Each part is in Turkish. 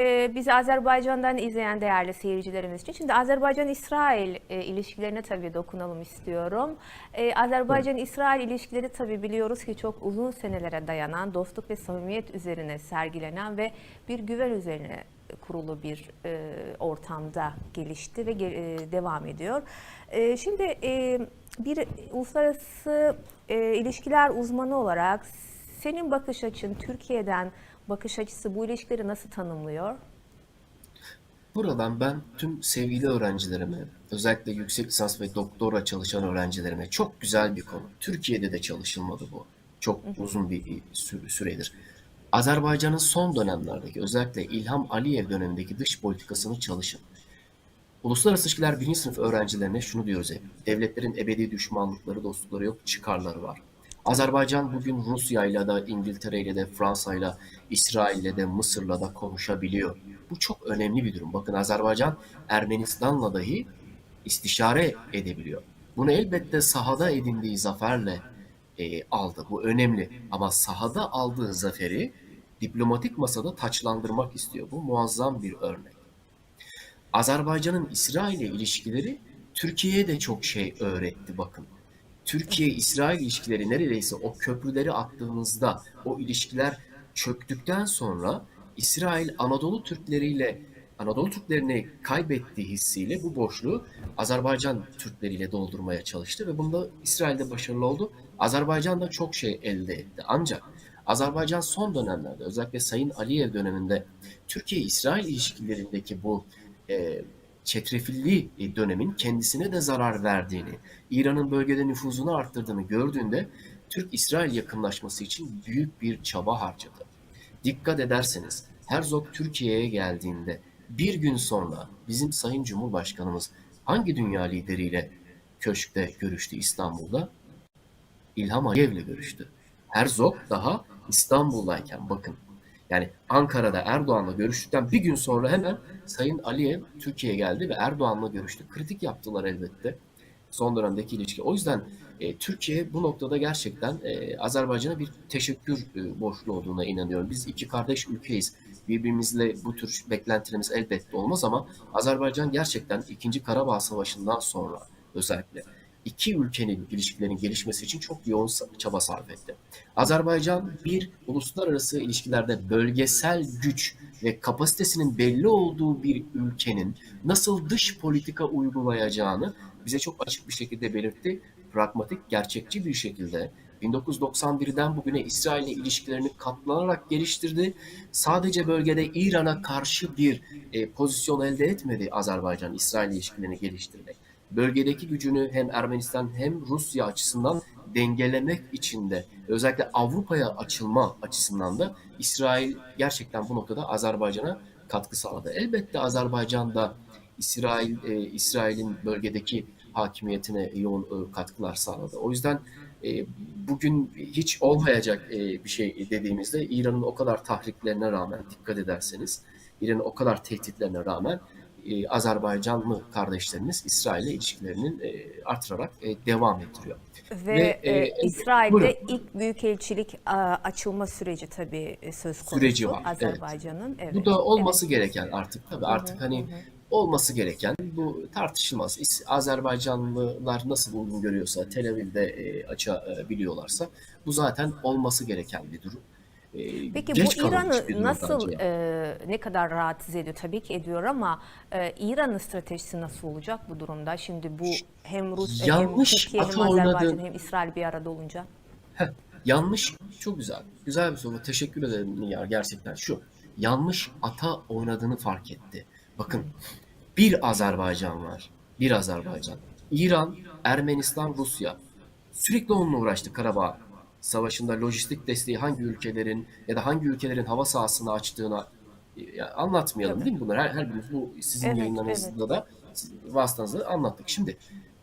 Ee, bizi Azerbaycan'dan izleyen değerli seyircilerimiz için şimdi Azerbaycan-İsrail e, ilişkilerine tabii dokunalım istiyorum. Ee, Azerbaycan-İsrail ilişkileri tabii biliyoruz ki çok uzun senelere dayanan dostluk ve samimiyet üzerine sergilenen ve bir güven üzerine kurulu bir e, ortamda gelişti ve e, devam ediyor. E, şimdi bir uluslararası ilişkiler uzmanı olarak senin bakış açın Türkiye'den bakış açısı bu ilişkileri nasıl tanımlıyor? Buradan ben tüm sevgili öğrencilerime, özellikle yüksek lisans ve doktora çalışan öğrencilerime çok güzel bir konu. Türkiye'de de çalışılmadı bu. Çok uzun bir sü- süredir. Azerbaycan'ın son dönemlerdeki özellikle İlham Aliyev dönemindeki dış politikasını çalışın. Uluslararası ilişkiler birinci sınıf öğrencilerine şunu diyoruz hep. Devletlerin ebedi düşmanlıkları, dostlukları yok, çıkarları var. Azerbaycan bugün Rusya ile de, İngiltere ile de, Fransa ile, İsrail ile de, Mısır'la da konuşabiliyor. Bu çok önemli bir durum. Bakın Azerbaycan Ermenistan'la dahi istişare edebiliyor. Bunu elbette sahada edindiği zaferle e, aldı. Bu önemli. Ama sahada aldığı zaferi diplomatik masada taçlandırmak istiyor. Bu muazzam bir örnek. Azerbaycan'ın İsrail'le ilişkileri Türkiye'ye de çok şey öğretti bakın. Türkiye-İsrail ilişkileri neredeyse o köprüleri attığımızda o ilişkiler çöktükten sonra İsrail Anadolu Türkleriyle Anadolu Türklerini kaybettiği hissiyle bu boşluğu Azerbaycan Türkleriyle doldurmaya çalıştı ve bunda İsrail'de başarılı oldu. Azerbaycan da çok şey elde etti. Ancak Azerbaycan son dönemlerde özellikle Sayın Aliyev döneminde Türkiye-İsrail ilişkilerindeki bu e, çetrefilli e, dönemin kendisine de zarar verdiğini, İran'ın bölgede nüfuzunu arttırdığını gördüğünde Türk-İsrail yakınlaşması için büyük bir çaba harcadı. Dikkat ederseniz Herzog Türkiye'ye geldiğinde bir gün sonra bizim Sayın Cumhurbaşkanımız hangi dünya lideriyle köşkte görüştü İstanbul'da? İlham Aliyev'le görüştü. Herzog daha İstanbul'dayken bakın. Yani Ankara'da Erdoğan'la görüştükten bir gün sonra hemen Sayın Aliyev Türkiye'ye geldi ve Erdoğan'la görüştü. Kritik yaptılar elbette son dönemdeki ilişki. O yüzden e, Türkiye bu noktada gerçekten e, Azerbaycan'a bir teşekkür e, borçlu olduğuna inanıyorum. Biz iki kardeş ülkeyiz. Birbirimizle bu tür beklentilerimiz elbette olmaz ama Azerbaycan gerçekten 2. Karabağ Savaşı'ndan sonra özellikle iki ülkenin ilişkilerinin gelişmesi için çok yoğun çaba sarf etti. Azerbaycan bir uluslararası ilişkilerde bölgesel güç ve kapasitesinin belli olduğu bir ülkenin nasıl dış politika uygulayacağını bize çok açık bir şekilde belirtti. Pragmatik, gerçekçi bir şekilde 1991'den bugüne İsrail ile ilişkilerini katlanarak geliştirdi. Sadece bölgede İran'a karşı bir e, pozisyon elde etmedi Azerbaycan İsrail ilişkilerini geliştirmek. Bölgedeki gücünü hem Ermenistan hem Rusya açısından dengelemek için de özellikle Avrupa'ya açılma açısından da İsrail gerçekten bu noktada Azerbaycan'a katkı sağladı. Elbette Azerbaycan da İsrail e, İsrail'in bölgedeki hakimiyetine yoğun e, katkılar sağladı. O yüzden e, bugün hiç olmayacak e, bir şey dediğimizde İran'ın o kadar tahriklerine rağmen dikkat ederseniz İran'ın o kadar tehditlerine rağmen e, Azerbaycanlı kardeşlerimiz İsrail'le ilişkilerinin e, artırarak e, devam ettiriyor. Ve, Ve, e, e, İsrail'de buyurun. ilk büyükelçilik açılma süreci tabii söz konusu Süreci var, evet. Azerbaycan'ın. Evet. Bu da olması evet. gereken artık tabii artık hani olması gereken bu tartışılmaz. Azerbaycanlılar nasıl uygun görüyorsa Tel Aviv'de e, açabiliyorlarsa bu zaten olması gereken bir durum. E, Peki geç bu İran'ı nasıl e, ne kadar rahatsız ediyor? Tabii ki ediyor ama e, İran'ın stratejisi nasıl olacak bu durumda? Şimdi bu hem Rus hem Yanlış Türkiye hem Azerbaycan hem İsrail bir arada olunca. Heh, yanlış, çok güzel. Güzel bir soru. Teşekkür ederim ya gerçekten. Şu, yanlış ata oynadığını fark etti. Bakın, bir Azerbaycan var. Bir Azerbaycan. İran, Ermenistan, Rusya. Sürekli onunla uğraştı Karabağ Savaşı'nda lojistik desteği hangi ülkelerin ya da hangi ülkelerin hava sahasını açtığına ya anlatmayalım değil mi bunlar? Her, her birimiz bu sizin Evet, yayınlarınızda da siz- vasıtanızda anlattık. Şimdi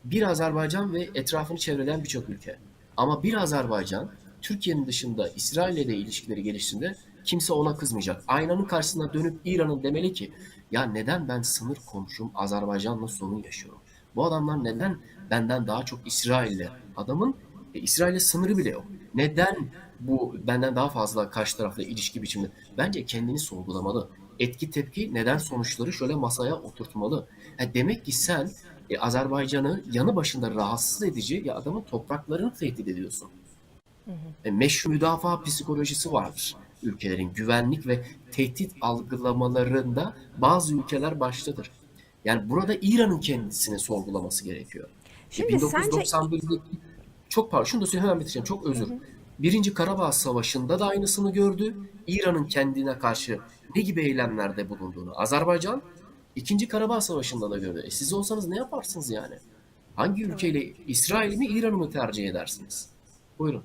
bir Azerbaycan ve etrafını çevreleyen birçok ülke. Ama bir Azerbaycan Türkiye'nin dışında İsrail'le de ilişkileri geliştiğinde kimse ona kızmayacak. Aynanın karşısına dönüp İran'ın demeli ki ya neden ben sınır komşum Azerbaycan'la sorun yaşıyorum? Bu adamlar neden benden daha çok İsrail'le? Adamın e, İsrail'le sınırı bile yok. Neden bu benden daha fazla karşı tarafla ilişki biçiminde? Bence kendini sorgulamalı. etki tepki neden sonuçları şöyle masaya oturtmalı. Ha, demek ki sen e, Azerbaycan'ı yanı başında rahatsız edici ya adamın topraklarını tehdit ediyorsun. E, meşru müdafaa psikolojisi vardır ülkelerin güvenlik ve tehdit algılamalarında bazı ülkeler baştadır. Yani burada İran'ın kendisini sorgulaması gerekiyor. E, Şimdi sence 1991'deki çok pardon şunu da söyleyeyim hemen bitireceğim çok özür. Birinci Karabağ Savaşı'nda da aynısını gördü. İran'ın kendine karşı ne gibi eylemlerde bulunduğunu Azerbaycan ikinci Karabağ Savaşı'nda da gördü. E siz olsanız ne yaparsınız yani? Hangi ülkeyle İsrail mi İran'ı mı tercih edersiniz? Buyurun.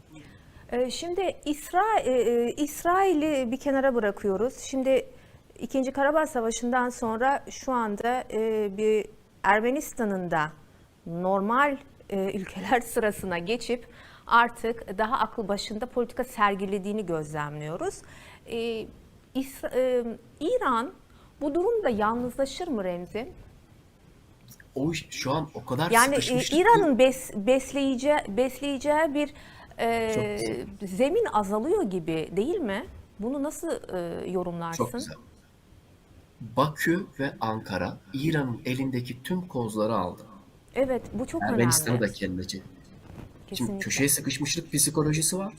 Ee, Şimdi İsra e, e, İsrail'i bir kenara bırakıyoruz. Şimdi İkinci Karabağ Savaşı'ndan sonra şu anda e, bir Ermenistan'ın da normal e, ülkeler sırasına geçip artık daha akıl başında politika sergilediğini gözlemliyoruz. E, e, İran bu durumda yalnızlaşır mı Remzi? O şu an o kadar Yani e, sıkışmışlık ki- İran'ın bes, besleyeceği, besleyeceği bir e, Çok zemin azalıyor gibi değil mi? Bunu nasıl e, yorumlarsın? Çok güzel. Bakü ve Ankara İran'ın elindeki tüm kozları aldı. Evet, bu çok Ermenistan'ı önemli. da kendince. Şimdi köşeye sıkışmışlık psikolojisi var.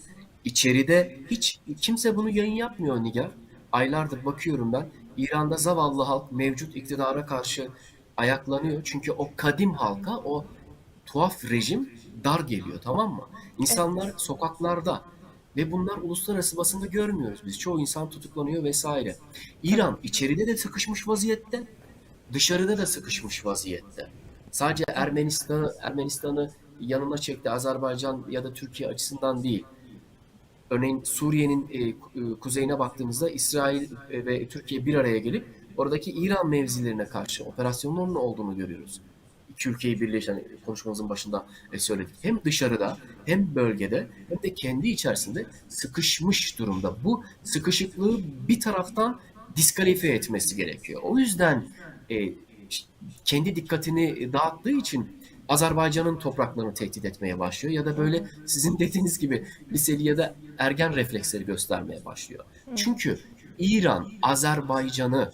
İçeride hiç kimse bunu yayın yapmıyor Nigar. Aylardır bakıyorum ben. İran'da zavallı halk mevcut iktidara karşı ayaklanıyor. Çünkü o kadim halka o tuhaf rejim dar geliyor tamam mı? İnsanlar sokaklarda ve bunlar uluslararası basında görmüyoruz biz. Çoğu insan tutuklanıyor vesaire. İran içeride de sıkışmış vaziyette, dışarıda da sıkışmış vaziyette. Sadece Ermenistan'ı Ermenistan'ı yanına çekti Azerbaycan ya da Türkiye açısından değil. Örneğin Suriye'nin e, e, kuzeyine baktığımızda İsrail e, ve Türkiye bir araya gelip oradaki İran mevzilerine karşı operasyonların olduğunu görüyoruz. İki ülkeyi birleşen konuşmamızın başında e, söyledik. Hem dışarıda hem bölgede hem de kendi içerisinde sıkışmış durumda. Bu sıkışıklığı bir taraftan diskalifiye etmesi gerekiyor. O yüzden e, kendi dikkatini dağıttığı için Azerbaycan'ın topraklarını tehdit etmeye başlıyor ya da böyle sizin dediğiniz gibi liseli ya da ergen refleksleri göstermeye başlıyor. Çünkü İran Azerbaycan'ı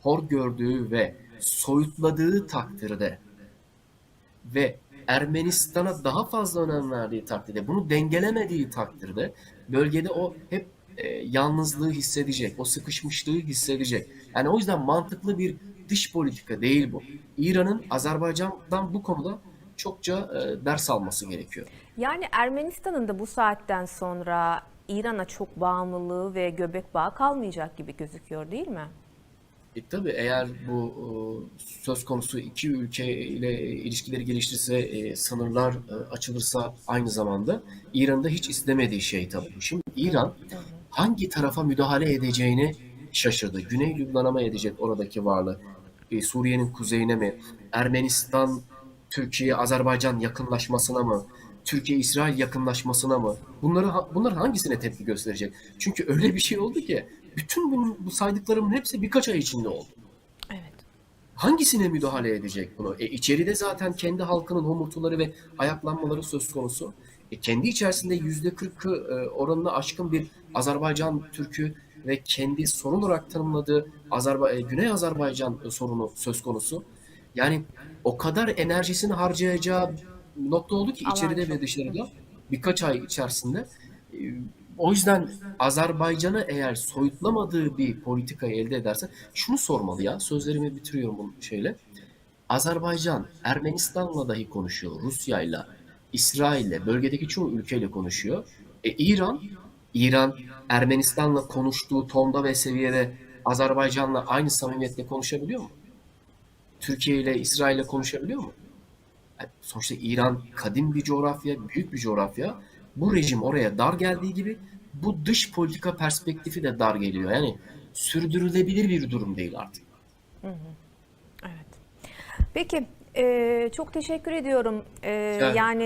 hor gördüğü ve soyutladığı takdirde ve Ermenistan'a daha fazla önem verdiği takdirde, bunu dengelemediği takdirde bölgede o hep e, yalnızlığı hissedecek, o sıkışmışlığı hissedecek. Yani o yüzden mantıklı bir dış politika değil bu. İran'ın Azerbaycan'dan bu konuda çokça e, ders alması gerekiyor. Yani Ermenistan'ın da bu saatten sonra İran'a çok bağımlılığı ve göbek bağı kalmayacak gibi gözüküyor değil mi? E, tabii eğer bu e, söz konusu iki ülke ile ilişkileri geliştirirse, e, sınırlar e, açılırsa aynı zamanda İran'da hiç istemediği şey tabii. Şimdi İran hangi tarafa müdahale edeceğini şaşırdı. Güney Lübnan'a mı edecek oradaki varlığı? E, Suriye'nin kuzeyine mi? Ermenistan, Türkiye, Azerbaycan yakınlaşmasına mı? Türkiye-İsrail yakınlaşmasına mı? Bunları bunlar hangisine tepki gösterecek? Çünkü öyle bir şey oldu ki bütün bunun, bu saydıklarımın hepsi birkaç ay içinde oldu. Evet. Hangisine müdahale edecek bunu? E, içeride zaten kendi halkının homurtuları ve ayaklanmaları söz konusu. E, kendi içerisinde yüzde kırkı e, oranına aşkın bir Azerbaycan Türk'ü ve kendi sorun olarak tanımladığı Azerba e, Güney Azerbaycan sorunu söz konusu. Yani o kadar enerjisini harcayacağı nokta oldu ki içeride ve dışarıda birkaç ay içerisinde. E, o yüzden Azerbaycan'ı eğer soyutlamadığı bir politikayı elde ederse şunu sormalı ya sözlerimi bitiriyorum bu şeyle. Azerbaycan Ermenistan'la dahi konuşuyor, Rusya'yla, İsrail'le, bölgedeki çoğu ülkeyle konuşuyor. E İran, İran Ermenistan'la konuştuğu tonda ve seviyede Azerbaycan'la aynı samimiyetle konuşabiliyor mu? Türkiye ile İsrail'le konuşabiliyor mu? Yani sonuçta İran kadim bir coğrafya, büyük bir coğrafya. Bu rejim oraya dar geldiği gibi bu dış politika perspektifi de dar geliyor. Yani sürdürülebilir bir durum değil artık. Evet. Peki, e, çok teşekkür ediyorum. E, ederim. yani